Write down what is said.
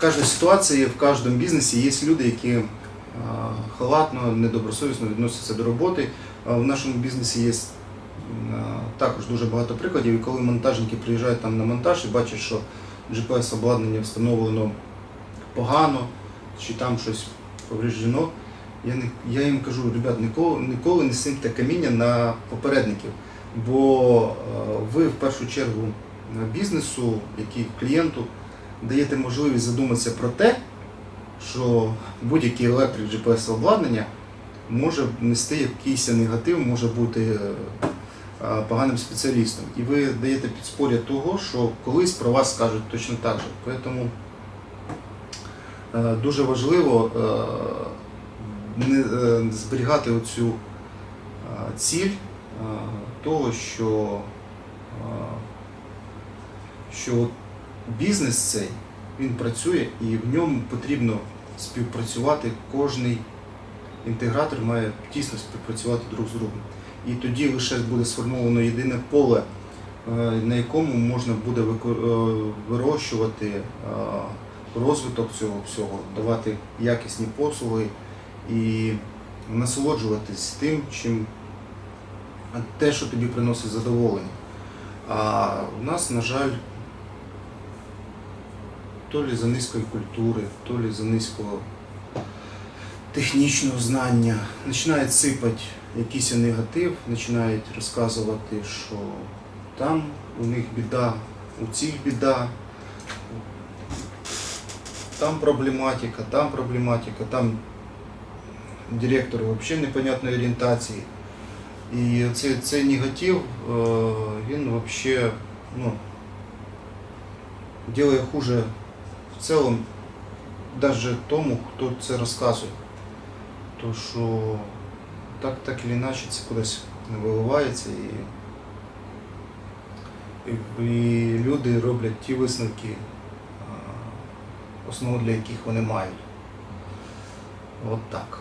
в кожній ситуації, в кожному бізнесі є люди, які е, халатно, недобросовісно відносяться до роботи. Е, В нашому бізнесі є е, також дуже багато прикладів, і коли монтажники приїжджають там на монтаж і бачать, що GPS обладнання встановлено погано, чи там щось повреждено, я, не, я їм кажу, ребят, ніколи, ніколи не симте каміння на попередників, бо ви в першу чергу бізнесу, який клієнту, даєте можливість задуматися про те, що будь-який електрик GPS обладнання може нести якийсь негатив, може бути е, е, поганим спеціалістом. І ви даєте підспоря того, що колись про вас скажуть точно так же. Тому е, дуже важливо не, зберігати оцю ціль того, що, що бізнес цей він працює і в ньому потрібно співпрацювати. Кожний інтегратор має тісно співпрацювати друг з другом. І тоді лише буде сформовано єдине поле, е, на якому можна буде е, вирощувати е, розвиток цього всього, давати якісні послуги і насолоджуватись тим, чим те, що тобі приносить задоволення. А в нас, на жаль, то лі за низької культури, то лі за низького технічного знання, починають сипати якийсь негатив, починають розказувати, що там у них біда, у цих біда, там проблематика, там проблематика, там директор взагалі непонятної орієнтації. І цей, цей негатив, е, він взагалі ну, делає хуже в цілому навіть тому, хто це розказує. То що так, так чи інакше це кудись виливається і, і, і люди роблять ті висновки, е, основу для яких вони мають. От так.